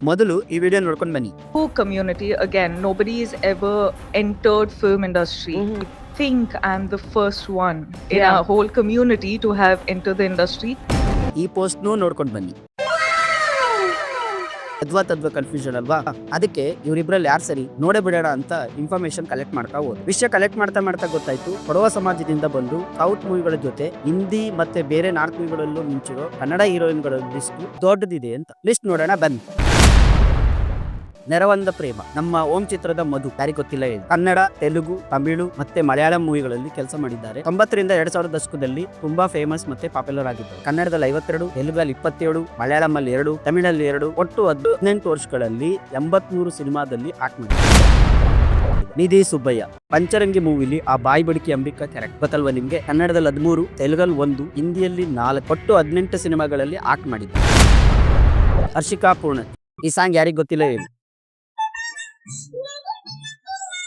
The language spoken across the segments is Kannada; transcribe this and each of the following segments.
ಮೊದಲು ಈ ವಿಡಿಯೋ ನೋಡ್ಕೊಂಡು ಬನ್ನಿ. Who community again nobody is ever entered film industry think I am the first one in a whole community to have enter the industry ಈ ಪೋಸ್ಟ್ನು ನೋಡ್ಕೊಂಡು ಬನ್ನಿ. ಅದ್ವಾ ತದ್ವಾ ಕನ್ಫ್ಯೂಷನ್ ಅಲ್ವಾ? ಅದಕ್ಕೆ ಇವರಿಬ್ರಲ್ಲಿ ಯಾರು ಸರಿ ನೋಡೇ ಬಿಡೋಣ ಅಂತ ಇನ್ಫಾರ್ಮೇಶನ್ ಕಲೆಕ್ಟ್ ಮಾಡ್ತಾ ಹೋದ್ರು. ವಿಷಯ ಕಲೆಕ್ಟ್ ಮಾಡ್ತಾ ಮಾಡ್ತಾ ಗೊತ್ತಾಯ್ತು. ಕೊಡವ ಸಮಾಜದಿಂದ ಬಂದು ಸೌತ್ ಮೂವಿಗಳ ಜೊತೆ ಹಿಂದಿ ಮತ್ತೆ ಬೇರೆ ನಾರ್ತ್ ಮೂವಿಗಳಲ್ಲೂ ಮಿಂಚಿರೋ ಕನ್ನಡ ಹೀರೋಯಿನ್ಗಳ ಲಿಸ್ಟ್ ದೊಡ್ಡದಿದೆ ಅಂತ. ಲಿಸ್ಟ್ ನೋಡೋಣ ಬನ್ನಿ. ನೆರವಂದ ಪ್ರೇಮ. ನಮ್ಮ ಓಂ ಚಿತ್ರದ ಮಧು. ಯಾರಿಗೆ ಗೊತ್ತಿಲ್ಲ ಹೇಳಿ. ಕನ್ನಡ, ತೆಲುಗು, ತಮಿಳು ಮತ್ತೆ ಮಲಯಾಳಂ ಮೂವಿಗಳಲ್ಲಿ ಕೆಲಸ ಮಾಡಿದ್ದಾರೆ. ತೊಂಬತ್ತರಿಂದ ಎರಡ್ ಸಾವಿರದ ದಶಕದಲ್ಲಿ ತುಂಬಾ ಫೇಮಸ್ ಮತ್ತೆ ಪಾಪ್ಯುಲರ್ ಆಗಿದ್ದಾರೆ. ಕನ್ನಡದಲ್ಲಿ ಐವತ್ತೆರಡು, ತೆಲುಗಲ್ಲಿ ಇಪ್ಪತ್ತೇಳು ಮಲಯಾಳಂ ಅಲ್ಲಿ ಎರಡು, ತಮಿಳಲ್ಲಿ ಎರಡು, ಒಟ್ಟು ಹದಿನೆಂಟು ವರ್ಷಗಳಲ್ಲಿ ಎಂಬತ್ಮೂರು ಸಿನಿಮಾದಲ್ಲಿ ಆಕ್ಟ್ ಮಾಡಿದ್ದಾರೆ. ನಿಧಿ ಸುಬ್ಬಯ್ಯ. ಪಂಚರಂಗಿ ಮೂವಿಲಿ ಆ ಬಾಯಿ ಬಡಿಕೆ ಅಂಬಿಕಾ ಕ್ಯಾರೆಕ್ಟ್ ಗೊತ್ತಲ್ವ ನಿಮ್ಗೆ? ಕನ್ನಡದಲ್ಲಿ ಹದಿಮೂರು, ತೆಲುಗಲ್ಲಿ ಒಂದು, ಹಿಂದಿಯಲ್ಲಿ ನಾಲ್ಕು, ಒಟ್ಟು ಹದಿನೆಂಟು ಸಿನಿಮಾಗಳಲ್ಲಿ ಆಕ್ಟ್ ಮಾಡಿದ್ದಾರೆ. ಹರ್ಷಿಕಾ ಪೂರ್ಣ. ಈ ಸಾಂಗ್ ಯಾರಿಗೆ ಗೊತ್ತಿಲ್ಲ ಹೇಳಿ.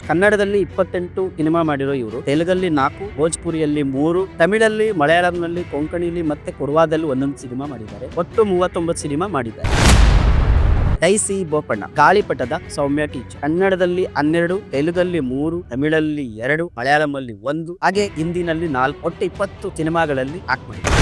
ಕನ್ನಡದಲ್ಲಿ ಇಪ್ಪತ್ತೆಂಟು ಸಿನಿಮಾ ಮಾಡಿರೋ ಇವರು. ತೆಲುಗಲ್ಲಿ ನಾಲ್ಕು, ಭೋಜ್ಪುರಿಯಲ್ಲಿ ಮೂರು, ತಮಿಳಲ್ಲಿ, ಮಲಯಾಳಂನಲ್ಲಿ ಕೊಂಕಣಿಲಿ ಮತ್ತೆ ಕೊರ್ವಾದಲ್ಲಿ ಒಂದೊಂದು ಸಿನಿಮಾ ಮಾಡಿದ್ದಾರೆ. ಒಟ್ಟು ಮೂವತ್ತೊಂಬತ್ತು ಸಿನಿಮಾ ಮಾಡಿದ್ದಾರೆ. ಐಸಿ ಬೋಪಣ್ಣ, ಗಾಳಿಪಟದ ಸೌಮ್ಯ ಟೀಚರ್. ಕನ್ನಡದಲ್ಲಿ ಹನ್ನೆರಡು, ತೆಲುಗಲ್ಲಿ ಮೂರು, ತಮಿಳಲ್ಲಿ ಎರಡು, ಮಲಯಾಳಂನಲ್ಲಿ ಒಂದು, ಹಾಗೆ ಹಿಂದಿನಲ್ಲಿ ನಾಲ್ಕು, ಒಟ್ಟು ಇಪ್ಪತ್ತು ಸಿನಿಮಾಗಳಲ್ಲಿ ಆಕ್ಟ್ ಮಾಡಿದ್ದಾರೆ.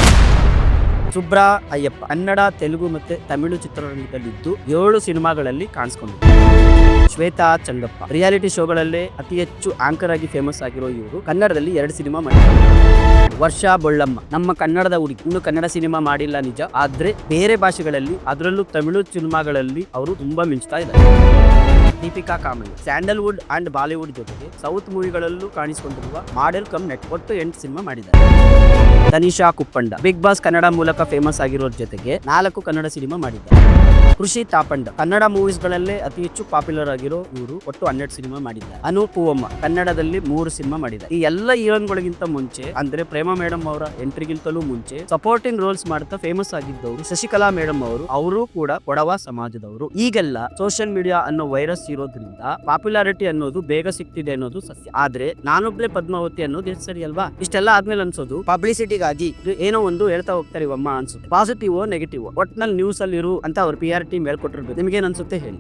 ಸುಬ್ರಾ ಅಯ್ಯಪ್ಪ, ಕನ್ನಡ, ತೆಲುಗು ಮತ್ತೆ ತಮಿಳು ಚಿತ್ರರಂಗದಲ್ಲಿದ್ದು ಏಳು ಸಿನಿಮಾಗಳಲ್ಲಿ ಕಾಣಿಸ್ಕೊಂಡಿದ್ದಾರೆ ಶ್ವೇತಾ ಚಂಗಪ್ಪ ರಿಯಾಲಿಟಿ ಶೋಗಳಲ್ಲೇ ಅತಿ ಹೆಚ್ಚು ಆಂಕರ್ ಆಗಿ ಫೇಮಸ್ ಆಗಿರೋ ಇವರು ಕನ್ನಡದಲ್ಲಿ ಎರಡು ಸಿನಿಮಾ ಮಾಡಿದ್ದಾರೆ. ವರ್ಷಾ ಬೊಳ್ಳಮ್ಮ. ನಮ್ಮ ಕನ್ನಡದ ಹುಡುಗಿ. ಇನ್ನು ಕನ್ನಡ ಸಿನಿಮಾ ಮಾಡಿಲ್ಲ ನಿಜ, ಆದ್ರೆ ಬೇರೆ ಭಾಷೆಗಳಲ್ಲಿ, ಅದರಲ್ಲೂ ತಮಿಳು ಸಿನಿಮಾಗಳಲ್ಲಿ ಅವರು ತುಂಬಾ ಮಿಂಚ್ತಾ ಇದ್ದಾರೆ. Deepika Kamali Sandalwood and Bollywood ಜೊತೆಗೆ ಸೌತ್ ಮೂವಿಗಳಲ್ಲೂ ಕಾಣಿಸಿಕೊಂಡಿರುವ ಮಾಡೆಲ್ ಕಮ್ ನೆಟ್ ಒಟ್ಟು ಎಂಟು ಸಿನಿಮಾ ಮಾಡಿದ್ದಾರೆ. ತನಿಷಾ ಕುಪ್ಪಂಡ. ಬಿಗ್ ಬಾಸ್ ಕನ್ನಡ ಮೂಲಕ ಫೇಮಸ್ ಆಗಿರೋ ಜೊತೆಗೆ ನಾಲ್ಕು ಕನ್ನಡ ಸಿನಿಮಾ ಮಾಡಿದ್ದಾರೆ. ಕೃಷಿ ತಾಪಂಡ. ಕನ್ನಡ ಮೂವೀಸ್ ಗಳಲ್ಲೇ ಅತಿ ಹೆಚ್ಚು ಪಾಪ್ಯುಲರ್ ಆಗಿರೋ ಇವರು ಒಟ್ಟು ಹನ್ನೆರಡು ಸಿನಿಮಾ ಮಾಡಿದ್ದಾರೆ. ಅನು ಪೂವಮ್ಮ ಕನ್ನಡದಲ್ಲಿ ಮೂರು ಸಿನಿಮಾ ಮಾಡಿದ್ದಾರೆ. ಈ ಎಲ್ಲ ಹೀರೋನ್ಗಳಿಗಿಂತ ಮುಂಚೆ, ಅಂದ್ರೆ ಪ್ರೇಮ ಮೇಡಮ್ ಅವರ ಎಂಟ್ರಿಗಿಂತಲೂ ಮುಂಚೆ ಸಪೋರ್ಟಿಂಗ್ ರೋಲ್ಸ್ ಮಾಡ್ತಾ ಫೇಮಸ್ ಆಗಿದ್ದವರು ಶಶಿಕಲಾ ಮೇಡಮ್ ಅವರು ಅವರು ಕೂಡ ಕೊಡವ ಸಮಾಜದವರು. ಈಗೆಲ್ಲ ಸೋಷಿಯಲ್ ಮೀಡಿಯಾ ಅನ್ನೋ ವೈರಸ್ ಇರೋದ್ರಿಂದ ಪಾಪ್ಯುಲಾರಿಟಿ ಅನ್ನೋದು ಬೇಗ ಸಿಗ್ತಿದೆ ಅನ್ನೋದು ಸತ್ಯ. ಆದ್ರೆ ನಾನೊಬ್ಳೆ ಪದ್ಮಾವತಿ ಅನ್ನೋದು ಸರಿ ಅಲ್ವಾ? ಇಷ್ಟೆಲ್ಲ ಆದ್ಮೇಲೆ ಅನ್ಸೋದು ಪಬ್ಲಿಸಿಟಿಗಾಗಿ ಏನೋ ಒಂದು ಹೇಳ್ತಾ ಹೋಗ್ತಾರೆ ಇವಮ್ಮ ಅನ್ಸುತ್ತೆ. ಪಾಸಿಟಿವ್ ನೆಗೆಟಿವ್ ಒಟ್ನಲ್ಲಿ ನ್ಯೂಸ್ ಅಲ್ಲಿ ಇರು ಅಂತ ಅವ್ರ ಪಿ ಆರ್ ಟೀಮ್ ನಿಮ್ಗೆ ಏನ್ ಅನ್ಸುತ್ತೆ ಹೇಳಿ?